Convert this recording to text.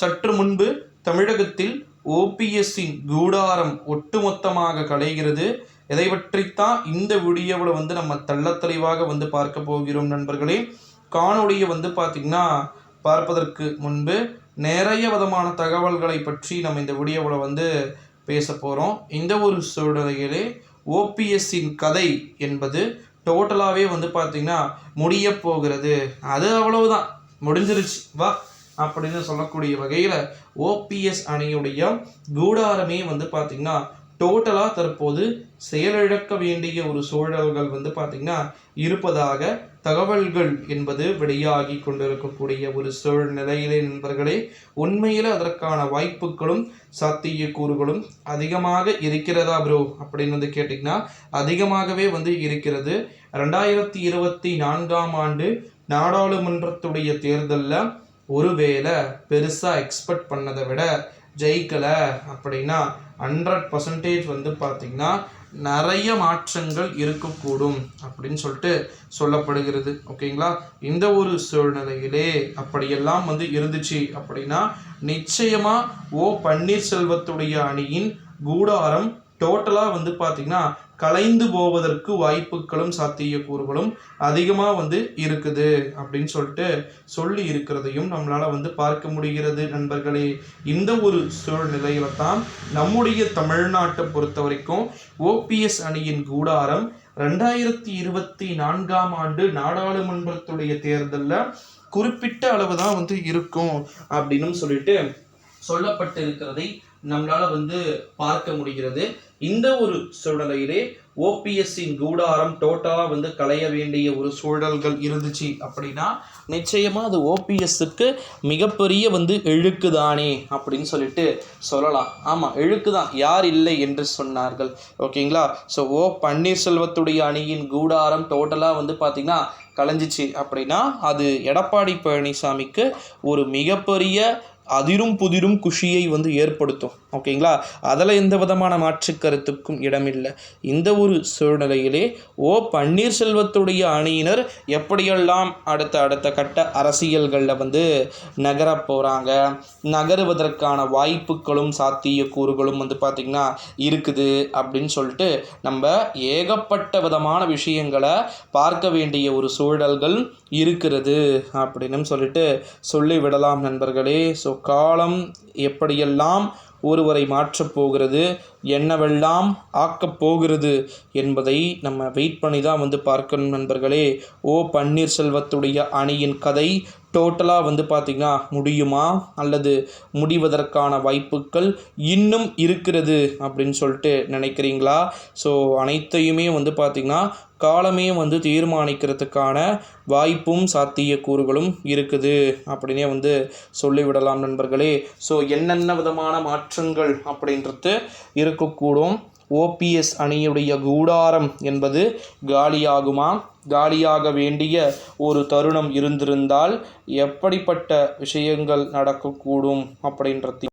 சற்று முன்பு தமிழகத்தில் ஓபிஎஸ்ஸின் கூடாரம் ஒட்டுமொத்தமாக கலைகிறது. எதை பற்றித்தான் இந்த வீடியோவில் வந்து நம்ம தெள்ளத் வந்து பார்க்க போகிறோம் நண்பர்களே. காணொலியை வந்து பார்த்திங்கன்னா பார்ப்பதற்கு முன்பு நிறைய விதமான தகவல்களை பற்றி நம்ம இந்த வீடியோவில் வந்து பேச போகிறோம் இந்த ஒரு சூழ்நிலையிலே ஓபிஎஸ்ஸின் கதை என்பது டோட்டலாகவே வந்து பார்த்திங்கன்னா முடிய போகிறது. அது அவ்வளவுதான். முடிஞ்சிருச்சு. வா. அப்படின்னு சொல்லக்கூடிய வகையில் ஓபிஎஸ் அணியுடைய கூடாரமே வந்து பார்த்திங்கன்னா டோட்டலாக தற்போது செயலிழக்க வேண்டிய ஒரு சூழல்கள் வந்து பார்த்திங்கன்னா இருப்பதாக தகவல்கள் என்பது வெளியாகி கொண்டிருக்கக்கூடிய ஒரு சூழ்நிலையிலே நண்பர்களே. உண்மையில் அதற்கான வாய்ப்புகளும் சாத்தியக்கூறுகளும் அதிகமாக இருக்கிறதா ப்ரோ அப்படின்னு வந்து கேட்டிங்கன்னா அதிகமாகவே வந்து இருக்கிறது. ரெண்டாயிரத்தி இருபத்தி நான்காம் ஆண்டு நாடாளுமன்றத்துடைய தேர்தலில் ஒருவேளை பெருசாக எக்ஸ்பெக்ட் பண்ணதை விட ஜெயிக்கலை அப்படின்னா ஹண்ட்ரட் பர்சன்டேஜ் வந்து பார்த்திங்கன்னா நிறைய மாற்றங்கள் இருக்கக்கூடும் அப்படின்னு சொல்லிட்டு சொல்லப்படுகிறது. ஓகேங்களா? இந்த ஒரு சூழ்நிலையிலே அப்படியெல்லாம் வந்து இருந்துச்சு அப்படின்னா நிச்சயமாக ஓ பன்னீர்செல்வத்துடைய அணியின் கூடாரம் டோட்டலாக வந்து பார்த்திங்கன்னா கலைந்து போவதற்கு வாய்ப்புகளும் சாத்தியக்கூறுகளும் அதிகமாக வந்து இருக்குது அப்படின்னு சொல்லிட்டு சொல்லி இருக்கிறதையும் நம்மளால் வந்து பார்க்க முடிகிறது நண்பர்களே. இந்த ஒரு சூழ்நிலையில தான் நம்முடைய தமிழ்நாட்டை பொறுத்த வரைக்கும் ஓபிஎஸ் அணியின் கூடாரம் ரெண்டாயிரத்தி இருபத்தி நான்காம் ஆண்டு நாடாளுமன்றத்துடைய தேர்தலில் குறிப்பிட்ட அளவு தான் வந்து இருக்கும் அப்படின்னு சொல்லிட்டு சொல்லப்பட்டு இருக்கிறதை நம்மளால் வந்து பார்க்க முடிகிறது. இந்த ஒரு சூழலையிலே ஓபிஎஸ்சின் கூடாரம் டோட்டலாக வந்து களைய வேண்டிய ஒரு சூழல்கள் இருந்துச்சு அப்படின்னா நிச்சயமாக அது ஓபிஎஸ்ஸுக்கு மிகப்பெரிய வந்து இழுக்கு தானே அப்படின்னு சொல்லிட்டு சொல்லலாம். ஆமாம் இழுக்கு தான் யார் இல்லை என்று சொன்னார்கள். ஓகேங்களா? ஸோ ஓ பன்னீர்செல்வத்துடைய அணியின் கூடாரம் டோட்டலாக வந்து பார்த்திங்கன்னா கலைஞ்சிச்சு அப்படின்னா அது எடப்பாடி பழனிசாமிக்கு ஒரு மிகப்பெரிய அதிரும் புதிரும் குஷியை வந்து ஏற்படுத்தும். ஓகேங்களா? அதில் எந்த விதமான மாற்று கருத்துக்கும் இடமில்லை. இந்த ஒரு சூழ்நிலையிலே ஓ பன்னீர்செல்வத்துடைய அணியினர் எப்படியெல்லாம் அடுத்த அடுத்த கட்ட அரசியல்களில் வந்து நகர போகிறாங்க நகருவதற்கான வாய்ப்புகளும் சாத்தியக்கூறுகளும் வந்து பார்த்திங்கன்னா இருக்குது அப்படின்னு சொல்லிட்டு நம்ம ஏகப்பட்ட விதமான விஷயங்களை பார்க்க வேண்டிய ஒரு சூழல்கள் இருக்கிறது அப்படின்னு சொல்லிட்டு சொல்லிவிடலாம் நண்பர்களே. ஸோ காலம் எப்படியெல்லாம் ஒருவரை மாற்றப் போகிறது? என்னவெல்லாம் ஆக்கப் போகிறது என்பதை நம்ம வெயிட் பண்ணி தான் வந்து பார்க்கணும் நண்பர்களே. ஓ பன்னீர்செல்வத்துடைய அணியின் கதை டோட்டலாக வந்து பார்த்திங்கன்னா முடியுமா? அல்லது முடிவதற்கான வாய்ப்புகள் இன்னும் இருக்கிறது அப்படின்னு சொல்லிட்டு நினைக்கிறீங்களா? ஸோ அனைத்தையுமே வந்து பார்த்திங்கன்னா காலமே வந்து தீர்மானிக்கிறதுக்கான வாய்ப்பும் சாத்தியக்கூறுகளும் இருக்குது அப்படின்னே வந்து சொல்லிவிடலாம் நண்பர்களே. ஸோ என்னென்ன விதமான மாற்றங்கள் அப்படின்றது இருக்கக்கூடும். ஓபிஎஸ் அணியுடைய கூடாரம் என்பது காலியாகுமா? காலியாக வேண்டிய ஒரு தருணம் இருந்திருந்தால் எப்படிப்பட்ட விஷயங்கள் நடக்கக்கூடும் அப்படின்றது